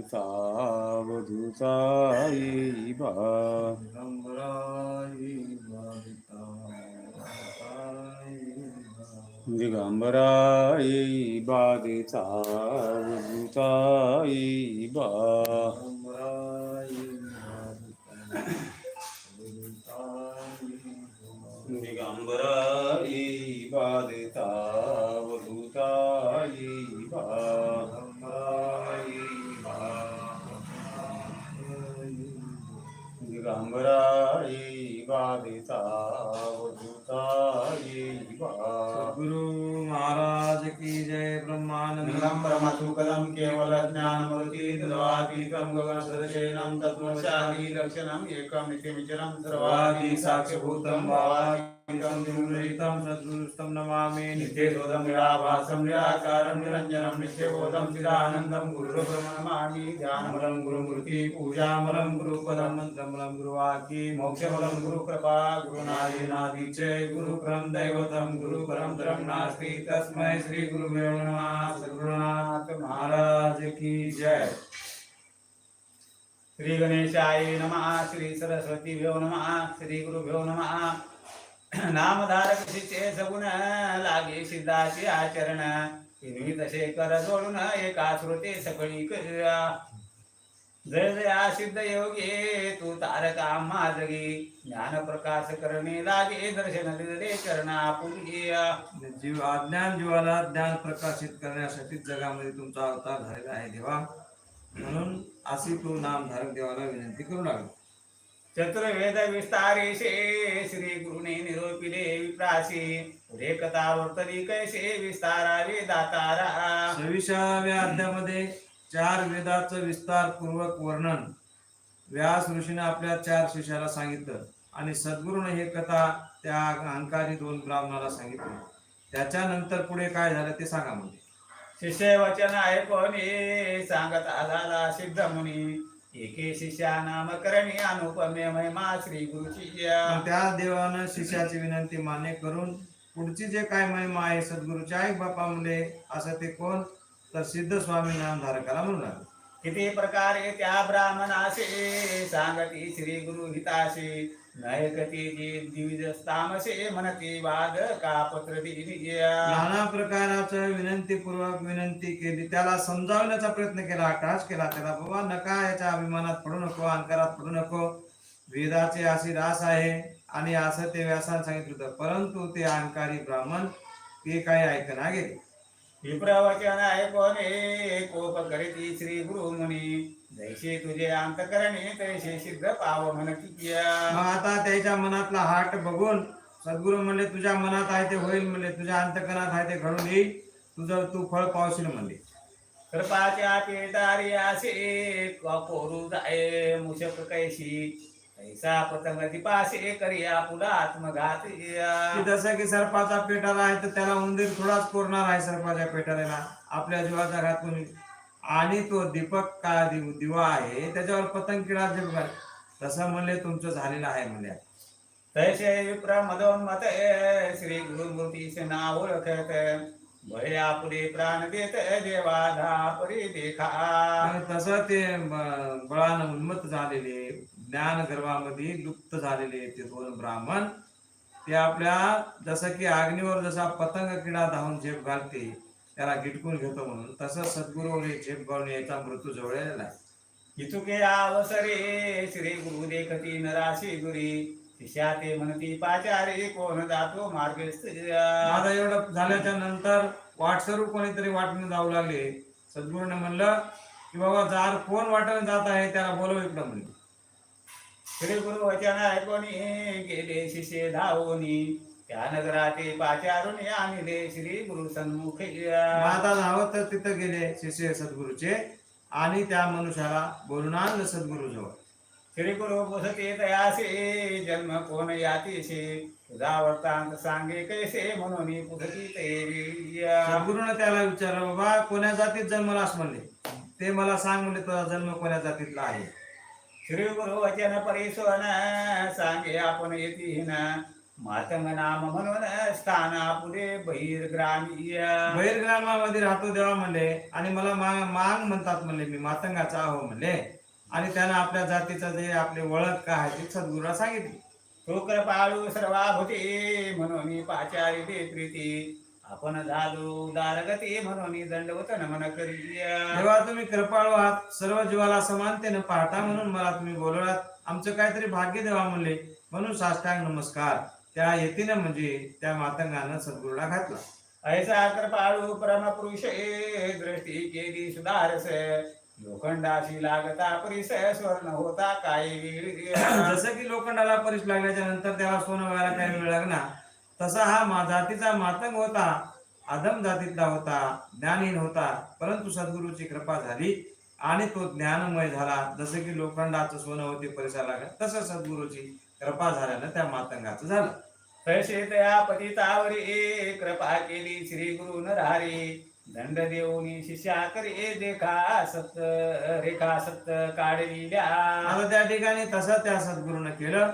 सावधूता येईबा दिगंबराई येईबा दे बा येईबा दिगंबरा येईबा बा सावधूता येईबा दिगंबरा येईबा महाराज की जय ब्रह्मानंद। दिगंबरमधुकरं केवल ज्ञानमूर्ति तद्वातीतं गगनसदशेनं तत्त्वशाली लक्षणम् एकमितिमिचरं सर्वादि साक्षिभूतं भावातीतं निर्मलितं सद्गुरुस्तं नमामि। नित्यशोधं निराभासं निराकारं निरञ्जनं नित्यबोधं चिदानन्दं गुरुब्रह्मणमामि ध्यानमलं गुरुमूर्ति पूजामलं गुरुपदं मंत्रमलं गुरुवाकी मोक्षमलं गुरुकृपा। गुरुनादिनादि च गुरुपरं दैवतं गुरुपरं नास्ति तस्मै श्रीगुरुभ्यो नमः। सद्गुरुनाथ महाराज की जय। श्री गणेशाय नमः श्री सरस्वतीभ्यो नमः श्री गुरुभ्यो नमः। नामधारक शिचे सगुण लागे सिद्धाचे आचरण। तिन्ही तसे कर सोडून एका श्रुते सकळी करूया। जय जया सिद्ध योगी तू तारका माझगी ज्ञान प्रकाश करणे लागे दर्शन दिले चरणा जीव अज्ञान जीवाला ज्ञान प्रकाशित करण्यासाठी जगामध्ये तुमचा अवतार झालेला आहे देवा. म्हणून अशी तू नामधारक देवाला विनंती करू लागला. चतुर्वेद विस्तारेशे श्री गुरुने निरोपिले विप्रासी. पुढे कथा वर्तली कैसे विस्तारावे दातारा. सविसाव्या अध्यामध्ये चार वेदाचं विस्तार पूर्वक वर्णन. व्यास ऋषीने आपल्या चार शिष्याला सांगितलं. आणि सद्गुरूने हे कथा त्या अहंकारी दोन ब्राह्मणाला सांगितलं. त्याच्यानंतर पुढे काय झालं ते सांगा म्हणजे शिष्य वचन ऐकोनी सांगत आला सिद्ध मुनी. एके शिष्या नामकरणी अनुपमे महिमा श्री गुरुची त्या देवानं शिष्याची विनंती मान्य करून पुढची जे काय महिमा आहे सद्गुरूच्या आई बापा मुले असं ते कोण? तर सिद्ध स्वामी नामधारकाला म्हणू लागले किती प्रकारे त्या ब्राह्मणासे सांगती श्री गुरु हिताशी नयकती जी म्हणती वाद का पत्र नाना प्रकाराचं विनंतीपूर्वक विनंती केली. त्याला समजावण्याचा प्रयत्न केला अट्टास केला. त्याला बाबा नका याच्या अभिमानात पडू नको अंकारात पडू नको. वेदाचे अशी रास आहे आणि असं ते व्यासाने सांगितलं होतं. परंतु ते अहंकारी ब्राह्मण ते काही ऐकना गेले. विप्रवचन ऐकोने कोप करीती श्री गुरु मुनी. जैसे तुझे अंतकरणे तैसे सिद्ध पाव म्हणती मग आता त्याच्या मनातला हाट बघून सद्गुरू म्हणले तुझ्या मनात आहे ते होईल म्हणले तुझ्या अंतकरणात आहे ते घडून येईल. तुझं तू फळ पावशील म्हणले. कृपाच्या पेटारी असे कोरू जाय मुशक कैशी ऐसा पतंग दिपासे करिया पुला आत्मघात की जसं की सर्पाचा पेटाला आहे तर त्याला उंदीर थोडाच कोरणार आहे सर्पाच्या पेटाला आपल्या जीवाचा घात कोणी आणि तो दीपक का दिव- दिवा आहे त्याच्यावर पतंग किडा जिरणार तसं म्हणले तुमचं झालेलं आहे म्हणले तैसे विप्र मदोन्मत श्री गुरुमूर्तीचे नाव ओळखत भय आपुले प्राण देत देवा धापरी देखा। आणि तसं ते ब- बळानं उन्मत्त झालेले. ज्ञान गर्भामध्ये लुप्त झालेले ते दोन ब्राह्मण ते आपल्या जसं की अग्नीवर जसा पतंग किडा धावून झेप घालते त्याला गिटकून घेतो म्हणून तसं सद्गुरूने झेप घालून याचा मृत्यू जवळलेला आहे. इतुके अवसरे श्री गुरु देखती नराशी गुरी शिष्या ते म्हणती पाचारे कोण जातो मार्गस्थ आता एवढं झाल्याच्यानंतर वाटसरू कोणीतरी वाटणे जाऊ लागले. सद्गुरूने म्हणलं की बाबा जार कोण वाटण जात आहे त्याला बोलव इकडं म्हणजे श्री गुरु वचन ऐकोनी गेले शिष्य धावोनी. त्या नगराते पाचारुने आणले श्री गुरु सन्मुख. मग आता धावत तर तिथं गेले शिष्य सद्गुरूचे आणि त्या मनुष्याला बोलून आणलं सद्गुरू जवळ. श्री गुरु बोधते तयासे जन्म कोण यातीशे तुझा वर्तांत सांगे कैसे म्हणून पुढती सद्गुरूने त्याला विचारलं बाबा कोण्या जातीत जन्मलास? म्हणले. ते मला सांग म्हणले तुझा जन्म कोण्या जातीतला आहे? श्री गुरु वचन परिसोन सांगे आपण येतीन. मातंग नाम म्हणून स्थाना पुढे बहिर्ग्रामीय. बहिर्ग्रामामध्ये राहतो देवा म्हणले. आणि मला मांग म्हणतात म्हणले मी मातंगाचा आहो म्हणले. आणि त्यानं आपल्या जातीचं जे आपले ओळख काय आहे ते सद्गुरूला सांगितली. तो कृपाळू सर्वाभूती म्हणून पाचारी ते प्रीती. आपण झालो उदारगती म्हणून दंडवत नमन करीय तेव्हा तुम्ही कृपाळू आहात. सर्व जीवाला समानतेनं पाहता म्हणून मला तुम्ही बोलवलात. आमचं काहीतरी भाग्य देवा म्हणले. म्हणून साष्टांग नमस्कार. त्या येतीनं म्हणजे त्या मातंगानं सद्गुरूला घातला. ऐसा कृपाळू परमपुरुष दृष्टी केली सुधारस. लोखंडाशी लागता परिस स्वर्ण होता काही जसं की लोखंडाला परीस लागल्याच्या नंतर त्याला सोनं व्हायला काही वेळ लागला तसा हा मा- जातीचा मातंग होता आदम जातीतला होता ज्ञानहीन होता परंतु सद्गुरूची कृपा झाली आणि तो ज्ञानमय झाला. जसं की लोखंडाचं सोनं होते परिसा लागलं तसं सद्गुरूची कृपा झाल्यानं त्या मातंगाचं झालं. तसे त्या पतितावरी कृपा केली श्री गुरु नरहरी. दंड देऊनी शिष्या करे देखा सत्त रेखा सत्त काढविल्या आता त्या ठिकाणी तसं त्या सद्गुरूनं केलं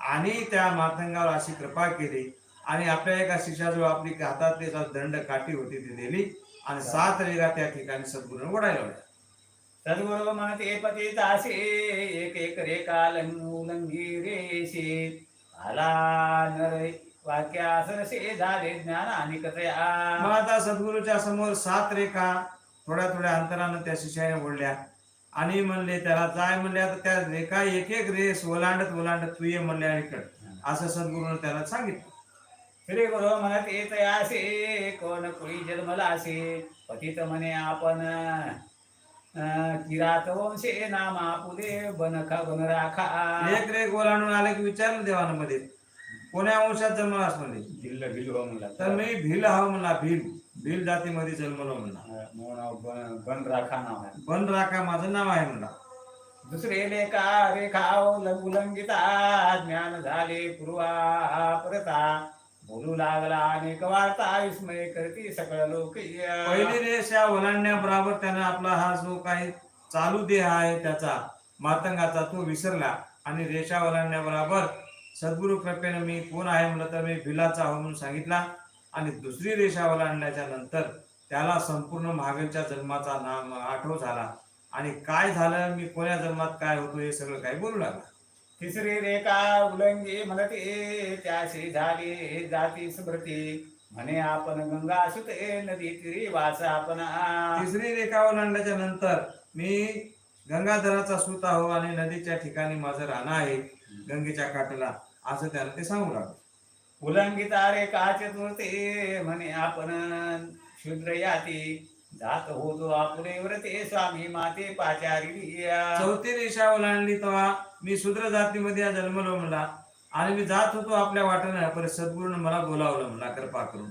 आणि त्या मातंगावर अशी कृपा केली. आणि आपल्या एका शिष्याजवळ आपली हातात त्याचा दंड काठी होती ती दिली आणि सात रेगा त्या ठिकाणी सद्गुरूनं ओढायला लावल्या सद्गुरु म्हणते पतितासे एक एक रेखा लंगी रेशी आला नर वाक्या सरसे झाले ज्ञान आणि मग कथया आता सद्गुरूच्या समोर सात रेखा थोड्या थोड्या अंतरानं त्या शिष्याने ओढल्या. आणि म्हणले त्याला जाय म्हणले आता त्या रेखा एक एक रेस ओलांडत ओलांडत तू ये म्हणले अलीकड असं सद्गुरूनं त्याला सांगितलं. श्री गुरु म्हणते तयासे कोण कुळी जन्मलासे पतित म्हणे आपण. किरात वंशे नामा पुढे बनखा बन राखा. एक रेख ओलांडून आले की विचारलं देवानं मध्ये कोण्या वंशात जन्मलास म्हणले भिल्ल भिल्ल हो म्हणला. तर मी भील हा म्हणला भील भील जातीमध्ये जन्मलो म्हणला. बन बन राखा नाव आहे. बन राखा माझं नाव आहे म्हणला. दुसरे लेखा रेखा उल्लंघिता ज्ञान झाले पूर्वा परता. बोलू लागला अनेक वार्ता विस्मय करती सगळं लोक पहिली रेष या ओलांडण्याबरोबर त्यानं आपला हा जो काही चालू देह आहे त्याचा मातंगाचा तो विसरला. आणि रेषा ओलांडण्याबरोबर सद्गुरु कृपेनं मी कोण आहे म्हणलं तर मी भिलाचा आहो म्हणून सांगितला. आणि दुसरी रेषा ओलांडण्याच्या नंतर त्याला संपूर्ण महावीरच्या जन्माचा नाम आठव झाला. आणि काय झालं मी कोण्या जन्मात काय होतो हे सगळं काही बोलू लागला. तिसरी रेखा उल्लंघी म्हणते त्याशी झाली जाती स्मृती. म्हणे आपण गंगा सुते नदी तिरी वास आपण तिसरी रेखा ओलांडल्याच्या नंतर मी गंगाधराचा सूत आहो आणि नदीच्या ठिकाणी माझं राहणं आहे गंगेच्या काठाला असं त्यानं ते सांगू लागलं. उल्लंघिता रेखा चतुर्थे म्हणे आपण शूद्र याती जात होतो आपले व्रते स्वामी माते पाचारी चौथी रेषा ओलांडली तेव्हा मी शूद्र जातीमध्ये जन्मलो म्हणला आणि मी जात होतो आपल्या वाटेनं परत सद्गुरूनं मला बोलावलं म्हणला कृपा करून.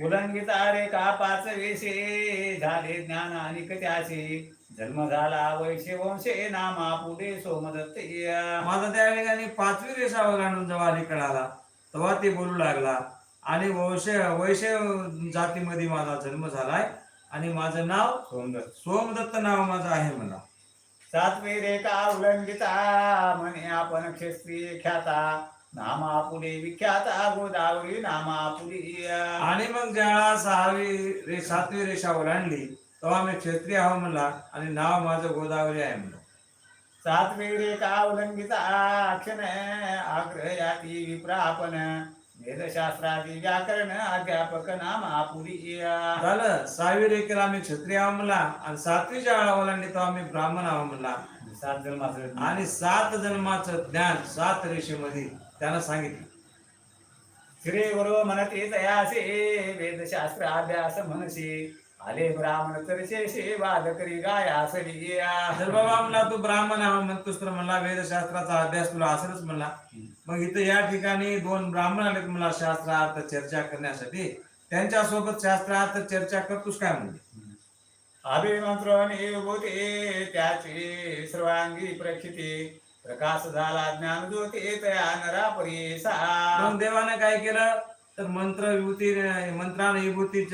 उल्लंघिता रेखा पाच वेशे झाले ज्ञान आणि त्याचे जन्म झाला वैश्य वंशे नामा पुढे सोमदत्त माझा त्या ठिकाणी पाचवी रेषा ओलांडून जेव्हा आला तेव्हा ते बोलू लागला आणि वैश्य वैश्य जातीमध्ये माझा जन्म झालाय आणि माझं नाव सोमदत्त. सोमदत्त नाव माझं आहे म्हणला सातवी रेखा उल्लंघिता म्हणे आपण क्षत्रिय ख्याता नामा पुढे विख्याता गोदावरी नामा पुढे आणि मग ज्या सहावी रे सातवी रेषा ओलांडली तेव्हा मी क्षत्रिय आहो म्हणला आणि नाव माझं गोदावरी आहे म्हणलं. सातवी रेखा उल्लंघिता अक्षण आग्रह याती विप्रापन वेदशास्त्रादी व्याकरण अध्यापक नामा पुढे झालं. सहावी रेखेला आम्ही क्षत्रिय आहो म्हणला आणि सातवी ज्या ओलांडली तेव्हा मी ब्राह्मण आहो म्हणला सात जन्माचं आणि सात जन्माचं ज्ञान सात रेषेमध्ये त्यानं सांगितलं. श्री गुरु म्हणते तयासे वेदशास्त्र अभ्यास म्हणसे आले ब्राह्मण तर शेषे वाद करी गायासरी जर बाबा म्हणला तू ब्राह्मण आहो म्हणतोस तर म्हणला वेदशास्त्राचा अभ्यास तुला असंच म्हणला. मग इथं या ठिकाणी दोन ब्राह्मण आलेत मला शास्त्रार्थ चर्चा करण्यासाठी. त्यांच्यासोबत शास्त्रार्थ चर्चा करतोस काय म्हणजे? अभिमंत्रण बोते त्याचे सर्वांगी प्रक्षिते. प्रकाश झाला ज्ञान ज्योती तया नरा परिसा मग देवानं काय केलं? तर मंत्र विभूती मंत्रानं विभूती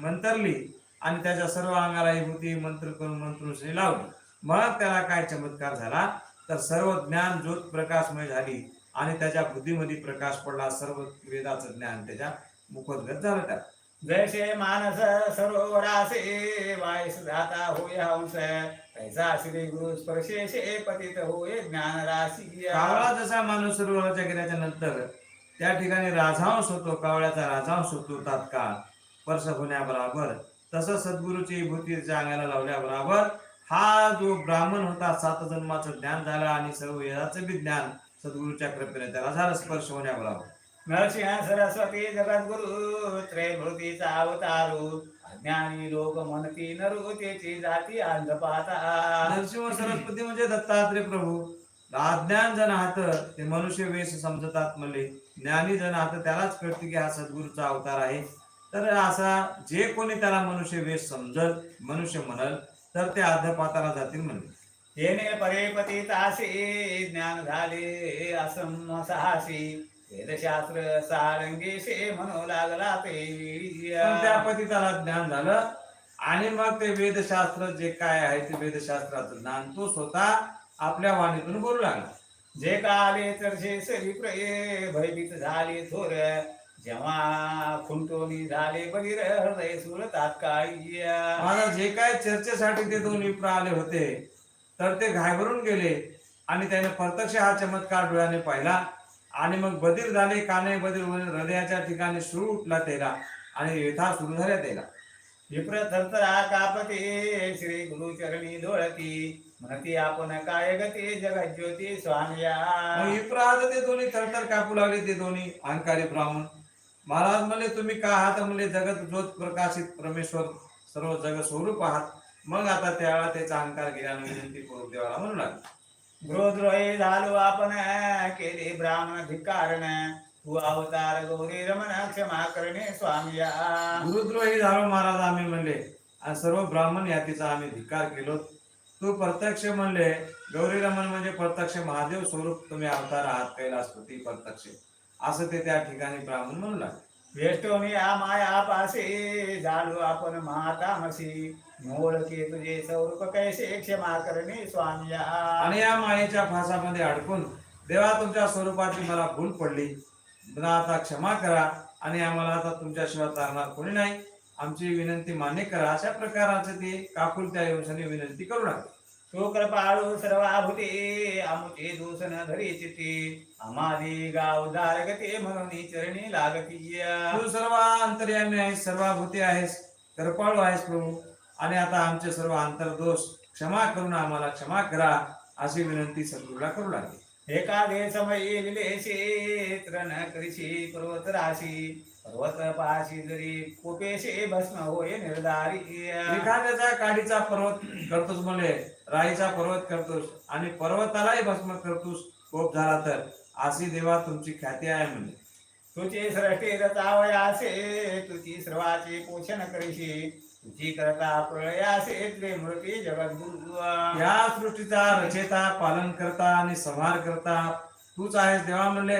मंतरली आणि त्याच्या सर्व अंगाला विभूती मंत्र करून मंत्रुश्री लावली. मग त्याला काय चमत्कार झाला? तर सर्व ज्ञान ज्योत प्रकाशमय झाली. आणि त्याच्या बुद्धीमध्ये प्रकाश पडला सर्व वेदाचं ज्ञान त्याच्या मुखोद्गत झालं त्या जैसे मानस सरोवरासे वायस जाता होय हंस कैसा श्री गुरु स्पर्शेशे पतित होय ज्ञान राशी कावळा जसा माणूस सरोवराच्या गेल्याच्यानंतर त्या ठिकाणी राजहंस होतो कावळ्याचा राजहंस होतो तात्काळ स्पर्श होण्याबरोबर. तसं सद्गुरूची भूती त्याच्या अंगाला लावल्याबरोबर हा जो ब्राह्मण होता सात जन्माचं ज्ञान झालं आणि सर्व वेदाचं बी ज्ञान सद्गुरूच्या कृपेने त्याला झालं स्पर्श होण्याबरोबर नरसिंह सरस्वती जगद्गुरु त्रैभृतीचा अवतारू अज्ञानी लोक म्हणती नरु त्याची जाती अंधपाता. नरसिंह सरस्वती म्हणजे दत्तात्रय प्रभू. अज्ञान जण हात ते मनुष्य वेश समजतात म्हणले. ज्ञानी जण हात त्यालाच कळते की हा सद्गुरूचा अवतार आहे. तर असा जे कोणी त्याला मनुष्य वेश समजल मनुष्य म्हणल तर ते अधपाताला जातील म्हणले. येणे परेपती तासी ज्ञान झाले असम सहासी. वेदशास्त्र सारंगेशे म्हणू लागला ते. पण त्या पतिताला ज्ञान झालं. आणि मग ते वेदशास्त्र जे काय आहे ते वेदशास्त्राचं ज्ञान तो स्वतः आपल्या वाणीतून बोलू लागला. जे काले चर्चे सरी प्रये भयभीत झाले थोर. जेव्हा खुंटोनी झाले बधीर हृदय सुर तात्काळी. माझा जे काय चर्चेसाठी ते दोन विप्र आले होते तर ते घाबरून गेले आणि त्याने प्रत्यक्ष हा चमत्कार डोळ्याने पाहिला. आणि मग बधीर झाले काने बधीर होऊन हृदयाच्या ठिकाणी सुरू उठला त्याला आणि व्यथा सुरू झाल्या त्याला विप्र थरथरा कापते श्री गुरु चरणी धोळती म्हणती आपण काय गती जगज्योती स्वामिया मग विप्र आता ते दोन्ही थरथर कापू लागले ते दोन्ही अहंकारी ब्राह्मण. महाराज म्हणले तुम्ही का आहात? म्हणले जगत ज्योत प्रकाशित परमेश्वर सर्व जग स्वरूप आहात. मग आता त्यावेळा त्याचा अहंकार गेल्याने विनंती करू देवाला म्हणू लागले. गृहद्रोही झालो आपण केले ब्राह्मण धिक्कारण. तू अवतार गौरी रमण क्षमा करणे स्वामिया. गुरुद्रोही झालो महाराज आम्ही म्हणले आणि सर्व ब्राह्मण यातीचा आम्ही धिक्कार केलो. तू प्रत्यक्ष म्हणले गौरी रमण म्हणजे प्रत्यक्ष महादेव स्वरूप. तुम्ही अवतार आहात कैलासपती प्रत्यक्ष. असं ते त्या ठिकाणी ब्राह्मण म्हणू लागले. वेष्टोनी आ माया पासे झालो आपण महातामसी मोळके तुझे स्वरूप कैसे क्षमा करणे स्वामी आणि या मायेच्या फासामध्ये अडकून देवा तुमच्या स्वरूपाची मला भूल पडली. मला आता क्षमा करा आणि आम्हाला आता तुमच्याशिवाय तारणार कोणी नाही. आमची विनंती मान्य करा. अशा प्रकारचे ते काकुल त्या योजने विनंती करू लागले तू कृपाळू सर्वाभूते आमुचे दूषण धरी चिती आमादी गाव धारगते म्हणून चरणी लागती तू सर्व अंतर्यामी आहेस सर्वाभूती आहेस कृपाळू आहेस प्रभू. आणि आता आमचे सर्व अंतर्दोष क्षमा करून आम्हाला क्षमा करा अशी विनंती सद्गुरूला करू लागली. एकादे समयी लिलेशे तृण कृषी पर्वत राशी पर्वत पाशी जरी कोपेशे भस्म होय निर्धारी. एखाद्याचा काडीचा पर्वत करतोस म्हणले राईचा पर्वत करतोस आणि पर्वतालाही भस्म करतोस कोप झाला तर. अशी देवा तुमची ख्याती आहे म्हणजे तुझी सृष्टी रचावयासे तुझी सर्वाचे पोषण करीशी. तुझी करता प्रळयासे त्रे मृती जगद्गुरु. या सृष्टीचा रचेता पालन करता आणि संहार करता. तूच आहेस देवा म्हणले.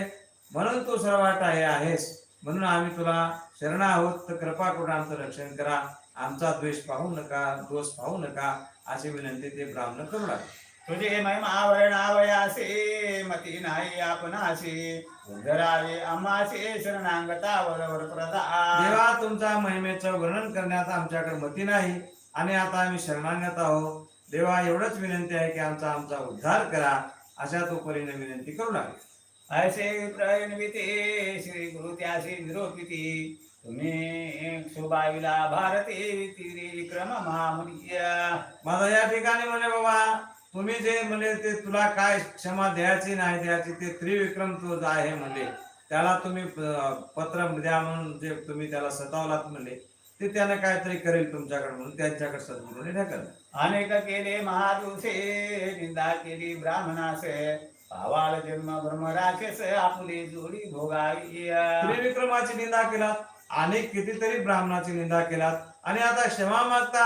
म्हणून तू सर्वात आहे आहेस. म्हणून आम्ही तुला शरण आहोत तर कृपा करून आमचं रक्षण करा. आमचा द्वेष पाहू नका दोष पाहू नका अशी विनंती ते ब्राह्मण करू लागले. तुझे महिमावरणावयासे मती नाही आपणाशी. उद्धरावे आम्हाचे शरणांगता वरवर प्रदा. देवा तुमच्या महिमेचं वर्णन करण्यात आमच्याकडे मती नाही आणि आता आम्ही शरणागत आहोत. देवा एवढंच विनंती आहे की आमचा आमचा उद्धार करा. अशा तो परीने विनंती करू लागले. असे प्रयन्विते श्री गुरु त्याशी निरोपिती. तुम्ही शोभाविला भारते विक्रम महामुनिया. माझा या ठिकाणी म्हणे बाबा तुम्ही जे म्हणले ते तुला काय क्षमा द्यायची नाही द्यायची ते त्रिविक्रम तो आहे म्हणले त्याला तुम्ही पत्र द्या म्हणून जे तुम्ही त्याला सतावलात म्हणले ते त्याने काहीतरी करेल तुमच्याकडे म्हणून त्यांच्याकडे सद्गुरूने ढकल अनेक केले महादुसे निंदा केली ब्राह्मणासे. भावाल जन्म ब्रह्म राक्षस आपली जोडी भोगावी त्रिविक्रमाची निंदा केलात अनेक कितीतरी ब्राह्मणाची निंदा केलात. आणि आता क्षमा मागता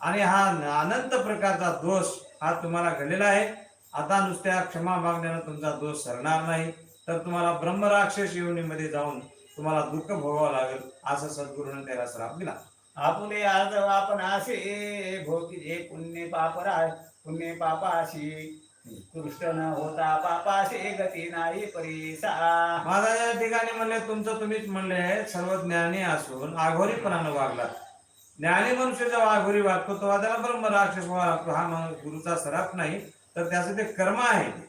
आणि हा अनंत प्रकारचा दोष हा तुम्हाला घडलेला आहे. आता नुसत्या क्षमा मागण्यानं तुमचा दोष सरणार नाही. तर तुम्हाला ब्रह्मराक्षस योनीमध्ये जाऊन तुम्हाला दुःख भोगावं लागेल असं सद्गुरूने त्याला श्राप दिला. आपुले आज आपण असे भोगी जे पुण्य पापरा पुण्य पापाशी कृष्ण होता पापाशी गती नाही परीसा. माझा या ठिकाणी म्हणले तुमचं तुम्हीच म्हणले सर्व ज्ञानी असून आघोरीपणानं वागला. ज्ञानी मनुष्य जेव्हा आघोरी वागतो तेव्हा त्याला ब्रह्म राक्षस व्हावा हा गुरुचा सराप नाही तर त्याचं ते कर्म आहे ते.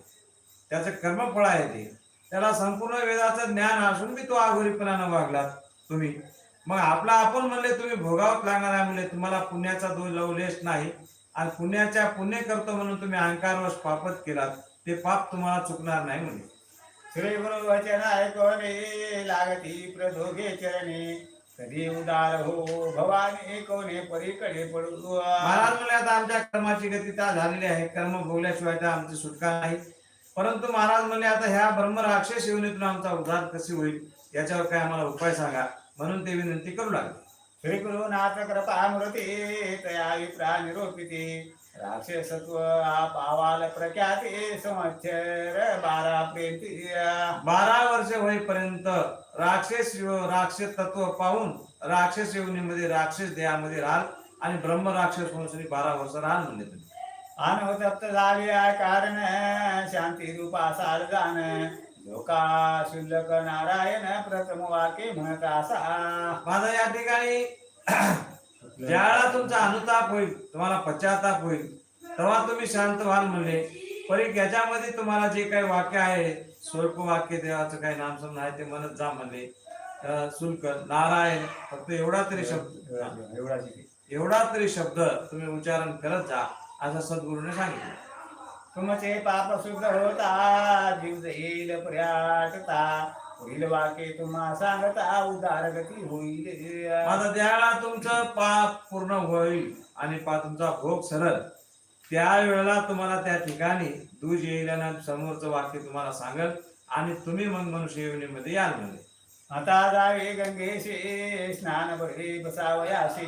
त्याचं कर्मफळ आहे ते. त्याला संपूर्ण वेदाचं ज्ञान असून बी तो आघोरीपणानं वागला तुम्ही. मग आपला आपण म्हणले तुम्ही भोगावत लागणार आहे म्हणले तुम्हाला पुण्याचा दोष लावलेच नाही. आणि पुण्याच्या पुण्य करतो म्हणून तुम्ही अहंकारवश पापत केलात ते पाप तुम्हाला चुकणार नाही म्हणजे श्री गुरु वचन ऐकोने लागती प्रदोघे चरणे. कधी उदार हो भवानी कोणे परीकडे पडू महाराज म्हणले आता आमच्या कर्माची गती त्या झालेली आहे कर्म भोगल्याशिवाय त्या आमची सुटका नाही. परंतु महाराज म्हणले आता ह्या ब्रह्म राक्षस योनीतून आमचा उद्धार कशी होईल? याच्यावर काय आम्हाला उपाय सांगा. म्हणून ते विनंती करू लागले. श्री गुरुनाथ कृपामृती तया विप्रा निरोपिती राक्षसत्व पावाल प्रख्याती संवत्सर बारा प्रेमती बारा वर्ष होईपर्यंत राक्षस राक्षस तत्व पाहून राक्षस योनीमध्ये राक्षस देहामध्ये राहाल आणि ब्रह्म राक्षस वंशनी बारा वर्ष राहाल म्हणले तुम्ही. अनवतप्त झाले कारण शांती रूपा सार जाण लोका शुल्लक नारायण प्रथम वाक्य म्हणत असा. माझा या ठिकाणी ज्यावेळेला तुमचा अनुताप होईल तुम्हाला पश्चाताप होईल तेव्हा तुम्ही शांत व्हाल म्हणले परी याच्यामध्ये तुम्हाला जे काही वाक्य आहे स्वल्प वाक्य देवाचं काही नामसम आहे ते म्हणत जा म्हणले शुल्क नारायण फक्त एवढा तरी शब्द. एवढा एवढा तरी शब्द तुम्ही उच्चारण करत जा असं सद्गुरूने सांगितलं. तुमचे पाप शुद्ध होता जीव येईल पर्याटता होईल वाक्य तुम्हा सांगता उदार गती होईल. माझा त्यावेळेला तुमचं पाप पूर्ण होईल आणि पा तुमचा भोग सरळ त्यावेळेला तुम्हाला त्या ठिकाणी दूज येईल आणि समोरचं वाक्य तुम्हाला सांगल आणि तुम्ही मग मनुष्य योनीमध्ये याल म्हणजे आता जावे गंगेशे स्नान बरे बसावयाशी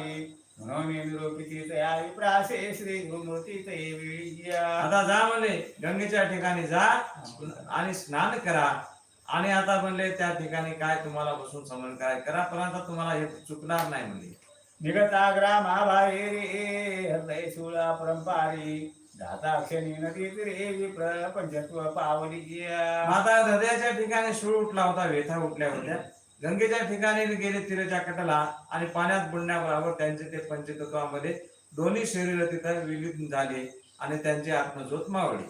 म्हणून निरोपिती तया विप्रासे श्री गुरुमूर्ती ते आता जा म्हणले गंगेच्या ठिकाणी जा आणि स्नान करा. आणि आता म्हणले त्या ठिकाणी काय तुम्हाला बसून समन काय करा पण आता तुम्हाला हे चुकणार नाही म्हणले. निगता ग्रामाबाहेरी हृदय सुळा परंपारी. आता हृदयाच्या ठिकाणी सूळ उठला होता वेथा उठल्या होत्या. गंगेच्या ठिकाणी गेले तिरेच्या कटाला आणि पाण्यात बुडण्याबरोबर त्यांचे ते पंचतत्वामध्ये दोन्ही शरीर तिथं विलीन झाले आणि त्यांची आत्मज्योत मावळी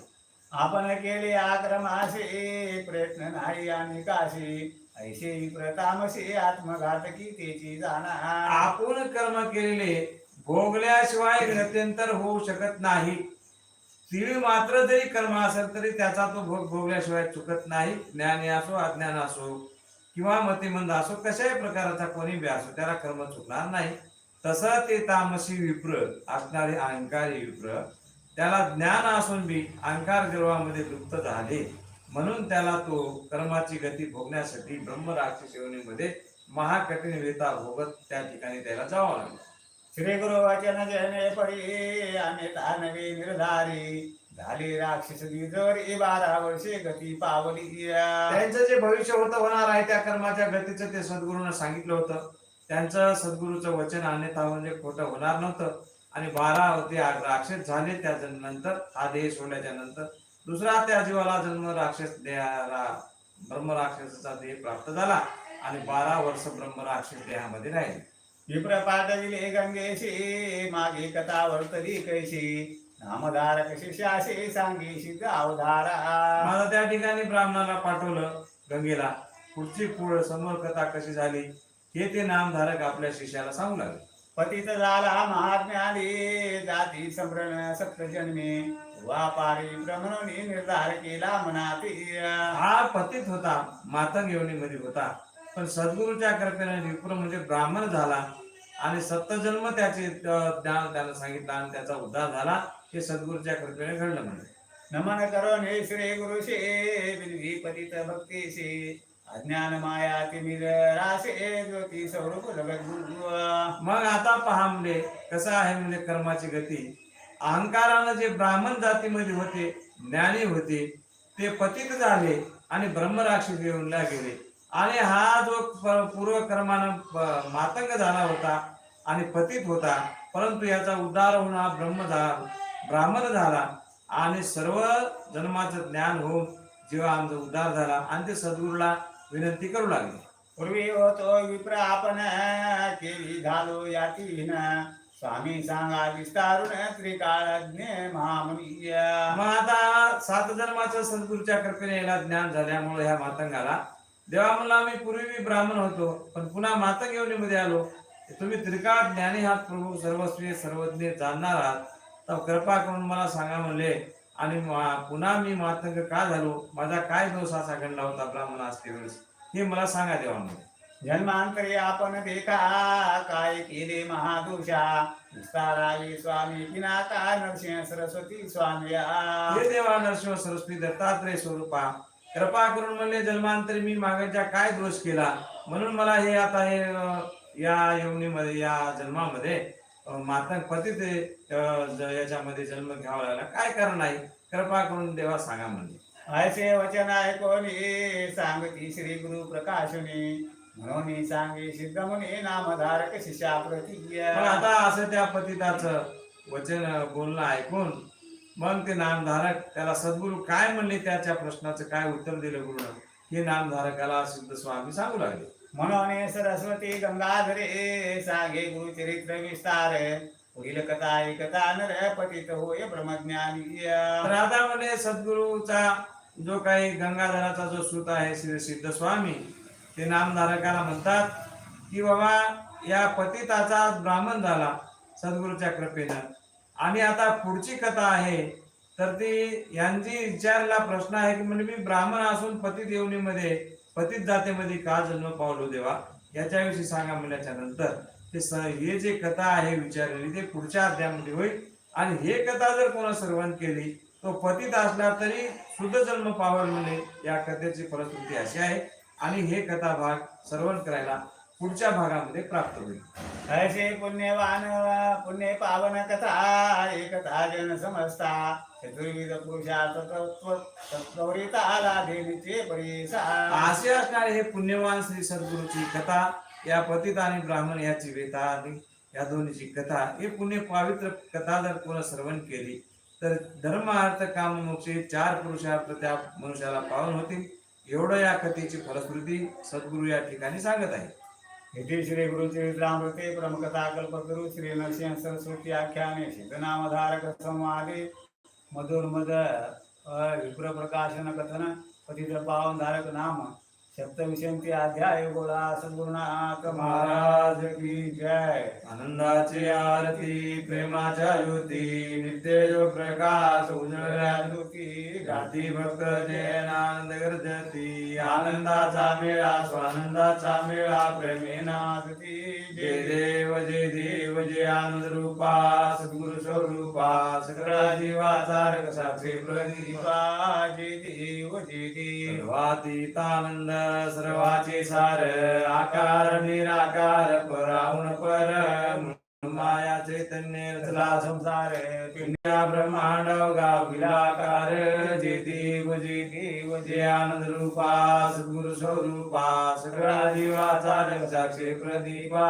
आपण केले आक्रमाशे प्रयत्न नाही आणि काशी. ऐसे प्रतामसे आत्मघातकी तेची जाणा आपण कर्म केलेले भोगल्याशिवाय गत्यंतर होऊ शकत नाही. तीळ मात्र जरी कर्म असेल तरी त्याचा तो भोग भोगल्याशिवाय चुकत नाही. ज्ञानी असो अज्ञान असो किंवा मतिमंद असो कशाही प्रकाराचा कोणी बी असो त्याला कर्म चुकणार नाही. तसं ते तामसी विप्र असणारे अहंकारी विप्र त्याला ज्ञान असून बी अहंकार गर्वामध्ये लुप्त झाले. म्हणून त्याला तो कर्माची गती भोगण्यासाठी ब्रह्म योनीमध्ये महाकठीण वेता भोगत त्या ठिकाणी त्याला जावं लागलं. श्री गुरु वचन जने पडी अन्यथा तानवी निर्धारी झाली राक्षस द्विजोरी बारा वर्षे गती पावली. त्यांचं जे भविष्य होत होणार आहे त्या कर्माच्या गतीचं ते सद्गुरूनं सांगितलं होतं. त्यांचं सद्गुरूचं वचन अन्यथा म्हणजे खोटं होणार नव्हतं. आणि बारा ते राक्षस झाले त्या नंतर हा देह सोडल्याच्या नंतर. दुसरा त्या जीवाला जन्म राक्षस देहाला ब्रह्म राक्षसाचा देह प्राप्त झाला. आणि बारा वर्ष ब्रह्म राक्षस देहामध्ये राहिले. विप्र पाठविले गंगेशी मागे कथा वर्तली कैशी नामधारक शिष्याशी सांगी सिद्ध अवधारा मला त्या ठिकाणी ब्राह्मणाला पाठवलं गंगेला पुढची पुढ समोर कथा कशी झाली हे ते नामधारक आपल्या शिष्याला सांगू लागले. पतित झाला महाज्ञानी जाती संभ्रण सप्तजन्मी वापारी ब्रह्मणोनी निर्धार केला मनाती हा पतित होता मातंग योनीमध्ये होता. पण सद्गुरूच्या कृपेने विप्र म्हणजे ब्राह्मण झाला आणि सप्तजन्म त्याचे ज्ञान त्याला सांगितलं आणि त्याचा उद्धार झाला हे सद्गुरूच्या कृपेने घडलं म्हणजे नमन करो ने श्री गुरुशे विधी पतित भक्तीशी अज्ञान माया तिमिर रासे ज्योती स्वरूप मग आता पहा म्हणजे कसं आहे म्हणजे कर्माची गती? अहंकारानं जे ब्राह्मण जातीमध्ये होते ज्ञानी होते ते पतित झाले आणि ब्रह्मराक्षस येऊनला गेले आणि हा जो प- पूर्व कर्मानं प- मातंग झाला होता आणि पतित होता परंतु याचा उद्धार होऊन हा ब्रह्म झाला ब्राह्मण झाला आणि सर्व जन्माचं ज्ञान होऊन जेव्हा आमचा उद्धार झाला आणि ते सद्गुरूला विनंती करू लागले. पूर्वी होतो विप्र आपण केली झालो यातीन. स्वामी सांगा विस्तारून त्रिकाळज्ञ महामुनी मग आता सात जन्माच्या सद्गुरूच्या कृपेने याला ज्ञान झाल्यामुळे ह्या मातंगाला देवा म्हणला मी पूर्वी मी ब्राह्मण होतो पण पुन्हा मातंग येवणीमध्ये आलो तुम्ही त्रिकाळ ज्ञानी आहात प्रभू सर्वस्वी सर्वज्ञ जाणणार आहात. तर कृपा करून मला सांगा म्हणले आणि पुन्हा मी मातंग का झालो? माझा काय दोष असा घडला होता ब्राह्मण असते वेळेस? हे मला सांगा देवा म्हणजे जन्मांतरी आपण देखा काय केले महादोषा? विस्तारावी स्वामी पिनाका नरसिंह सरस्वती स्वामी हे देवा नरसिंह सरस्वती दत्तात्रय स्वरूपा कृपा करून म्हणले जन्मांतरी मी मागाच्या काय दोष केला? म्हणून मला हे आता हे या योनीमध्ये या जन्मामध्ये मातंग पतित याच्यामध्ये जन्म घ्यावा लागला. काय कारण आहे? कृपा करून देवा सांगा म्हणजे ऐसे वचन ऐकोनी सांगती श्री गुरु प्रकाशनी. म्हणून सांगे सिद्ध मुनी नामधारक शिष्या प्रती मग आता असं त्या पतिताचं वचन बोलणं ऐकून मग ते नामधारक त्याला सद्गुरू काय म्हणले त्याच्या प्रश्नाचं काय उत्तर दिलं गुरुनं? हे नामधारकाला सिद्ध स्वामी सांगू लागले. म्हणून सरस्वती गंगाधरे सांगे गुरुचरित्र विस्तार. पुढील कथा ऐकता नर पतित होय ब्रह्मज्ञानी. आता म्हणे सद्गुरूचा जो काही गंगाधराचा जो सूत आहे श्री सिद्ध स्वामी ते नामधारकाला म्हणतात की बाबा या पतिताचा ब्राह्मण झाला सद्गुरूच्या कृपेनं. आणि आता पुढची कथा आहे. तर ती यांची विचारला प्रश्न आहे की म्हणजे मी ब्राह्मण असून पतित येवणीमध्ये पतित जातीमध्ये का जन्म पावलो देवा? याच्याविषयी सांगा म्हणल्याच्या नंतर ते स- हे जे कथा आहे विचारलेली ते पुढच्या अध्यायामध्ये होईल. आणि हे कथा जर कोणा सर्वण केली तो पतित असला तरी शुद्ध जन्म पावल म्हणे या कथेची परिस्थिती अशी आहे. आणि हे कथा भाग सर्वण करायला पुढच्या भागामध्ये प्राप्त होईल. ऐसे पुण्यवान पुण्य पावन कथा एकता जन समजता चतुर्विध पुरुषार्थ तत्व तत्वरिता लाधेचे परिसा असे असणारे हे पुण्यवान श्री सद्गुरूची कथा या पतित आणि ब्राह्मण याची वेता आणि या दोन्हीची कथा हे पुण्य पवित्र कथा जर कोण श्रवण केली तर धर्म अर्थ काम मोक्ष हे चार पुरुषार्थ त्या मनुष्याला पावन होतील. एवढं या कथेची फलश्रुती सद्गुरू या ठिकाणी सांगत आहे. इति श्री गुरुचरित्रामृते प्रमुखता कल्पतरु श्री नरसिंह सरस्वती आख्याने सिद्धनामधारक संवादे मधुर्मद विप्र प्रकाशन कथन पतित पावन धारक नाम सप्तविशंती अध्याय गोळा सद्गुरुनाथ महाराज की जय। आनंदाची आरती प्रेमाच्या ज्योती नित्य जो प्रकाश उजळल्या ज्योती गाती भक्त जयन आनंद गर्जती। आनंदाचा मेळा स्वानंदाचा मेळा प्रेमेना नाथती जय। देव जय देव जय आनंद रूपा सद्गुरु स्वरूपा सकळा जीवाचारक साक्षी प्रदीपा जय देव जय देव। सर्वातीतानंद सर्वाचे सार आकार निराकार पराहुण पर माया चैतन्य रचला संसार पिंड्या ब्रह्मांड गाविलाकार जे देव जे देव जे आनंद रूपा सद्गुरु स्वरूपा सगळा जीवाचा साक्षी प्रदीपा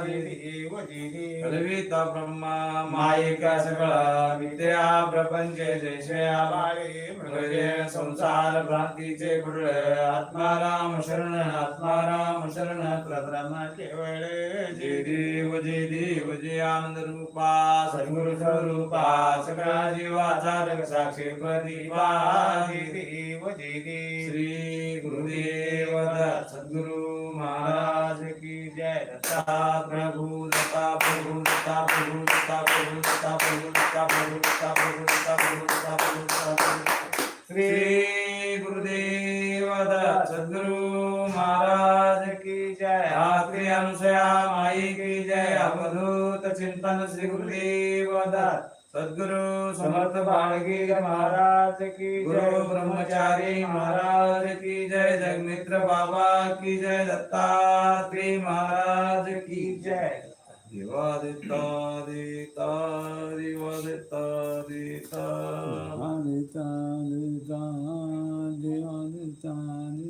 जे देव जय ब्रह्मा मायिका सगळा विद्या प्रपंच जयशया बाळे मृगजय संसार भ्रांतीचे गुरु आत्माराम शरण आत्माराम शरण प्रथम केवळ जे देव जे देव विजयानंद रूपा सद्गुरु स्वरूपा सगळा जीवाचा रंग साक्षी प्रदीपा श्री गुरुदेव सद्गुरु समर्थ बाळगीर महाराज की गुरु ब्रह्मचारी महाराज की जय जगमित्र बाबा की जय दत्तात्री महाराज की जय देवा देता देता देवा देता देता देता देता देवा देता देता